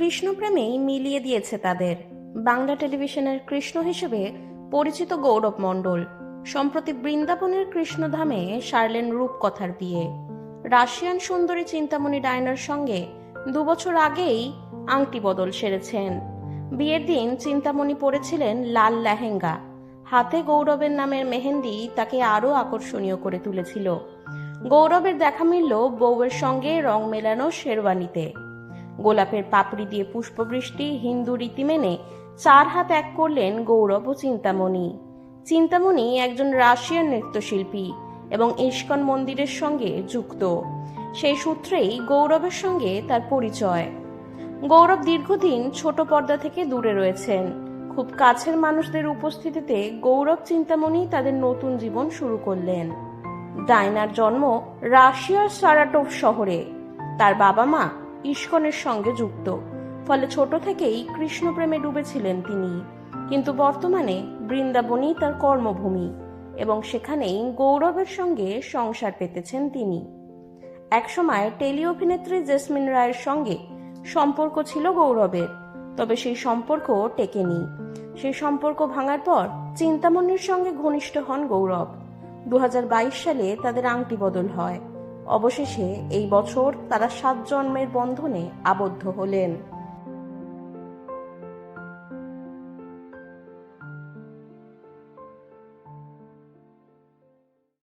কৃষ্ণপ্রেমেই মিলিয়ে দিয়েছে তাদের। বাংলা টেলিভিশনের কৃষ্ণ হিসেবে পরিচিত গৌরব মণ্ডল, সম্প্রতি বৃন্দাবনের কৃষ্ণধামে সারলেন রূপকথার বিয়ে। রাশিয়ান সুন্দরী চিন্তামণি ডায়নার সঙ্গে দুবছর আগেই আংটি বদল সেরেছেন। বিয়ের দিন চিন্তামণি পরেছিলেন লাল লেহেঙ্গা। হাতে গৌরবের নামের মেহেন্দি তাকে আরও আকর্ষণীয় করে তুলেছিল। গৌরবের দেখা মিলল বউয়ের সঙ্গে রং মেলানো শেরওয়ানিতে। গোলাপের পাপড়ি দিয়ে পুষ্পবৃষ্টি হিন্দু রীতি মেনে চার হাত এক করলেন গৌরব ও চিন্তামণি। চিন্তামণি একজন রাশিয়ান নৃত্যশিল্পী এবং ইস্কন মন্দিরের সঙ্গে যুক্ত। সেই সূত্রেই গৌরবের সঙ্গে তার পরিচয়। গৌরব দীর্ঘদিন ছোট পর্দা থেকে দূরে রয়েছেন। খুব কাছের মানুষদের উপস্থিতিতে গৌরব চিন্তামণি তাদের নতুন জীবন শুরু করলেন। ডায়নার জন্ম রাশিয়ার সারাটোভ শহরে। তার বাবা মা ইস্কনের সঙ্গে যুক্ত। ফলে ছোট থেকেই কৃষ্ণপ্রেমে ডুবেছিলেন তিনি। কিন্তু বর্তমানে বৃন্দাবনই তার কর্মভূমি এবং সেখানেই গৌরবের সঙ্গে সংসার পেতেছেন তিনি। একসময় টেলি অভিনেত্রী জেসমিন রায়ের সঙ্গে সম্পর্ক ছিল গৌরবের, তবে সেই সম্পর্ক টেকেনি। সেই সম্পর্ক ভাঙার পর চিন্তামণির সঙ্গে ঘনিষ্ঠ হন গৌরব। দু হাজার বাইশ সালে তাদের আংটি বদল হয়। অবশেষে এই বছর তারা সাত জন্মের বন্ধনে আবদ্ধ হলেন।